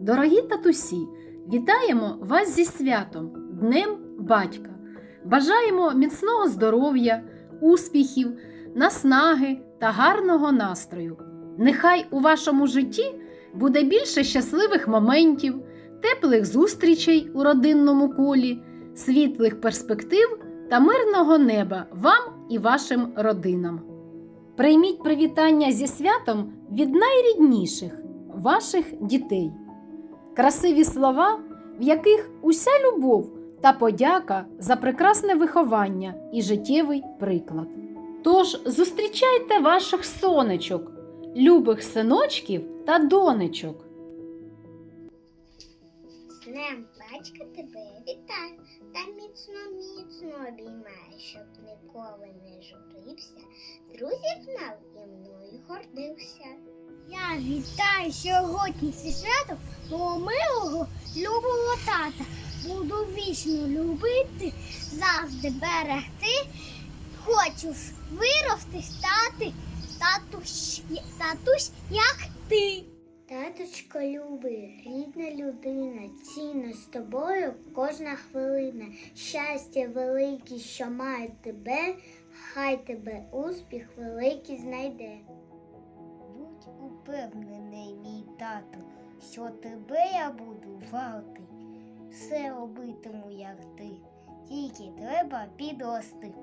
Дорогі татусі, вітаємо вас зі святом, Днем Батька. Бажаємо міцного здоров'я, успіхів, наснаги та гарного настрою. Нехай у вашому житті буде більше щасливих моментів, теплих зустрічей у родинному колі, світлих перспектив та мирного неба вам і вашим родинам. Прийміть привітання зі святом від найрідніших ваших дітей. Красиві слова, в яких уся любов та подяка за прекрасне виховання і життєвий приклад. Тож зустрічайте ваших сонечок, любих синочків та донечок. З днем батька тебе вітаю та міцно міцно обіймаю, щоб ніколи не журився, друзів мав і мною гордився. Я вітаю сьогодні зі святом мого милого любого тата. Буду вічно любити, завжди берегти. Хочу вирости, стати татусь, татусь, як ти. Таточко любий, рідна людина, цінна з тобою кожна хвилина. Щастя велике, що має тебе, хай тебе успіх великий знайде. Будь упевнений, мій тату, що тебе я буду валти. Все робитиму, як ти. Тільки треба підрости.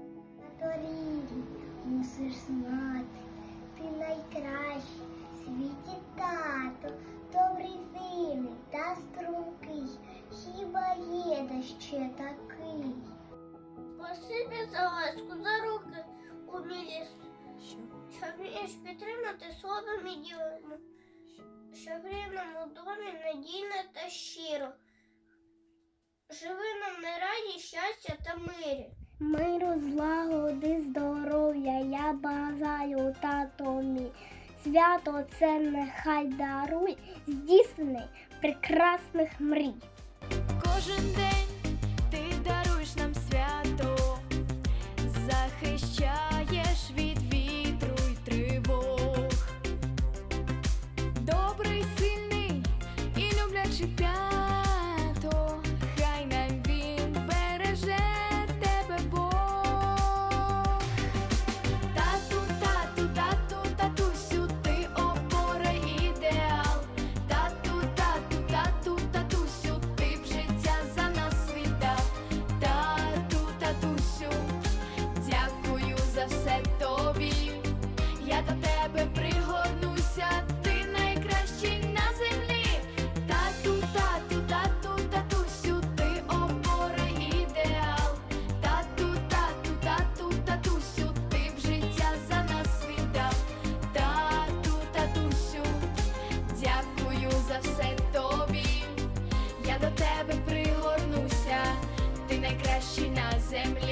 Торілі, мусиш знати, ти найкращий в світі тато, добрий сильний та стрункий, хіба є ще такий. Спасибі за ласку, за руки умілі, що вмієш підтримати словом і ділом, що в рівному домі надійно та щиро. Живи нам на раді, щастя та мирі. Миру, злагоди, здоров'я я бажаю татомі. Свято це нехай даруй здійснений прекрасних мрій. Кожен день найкращий на землі,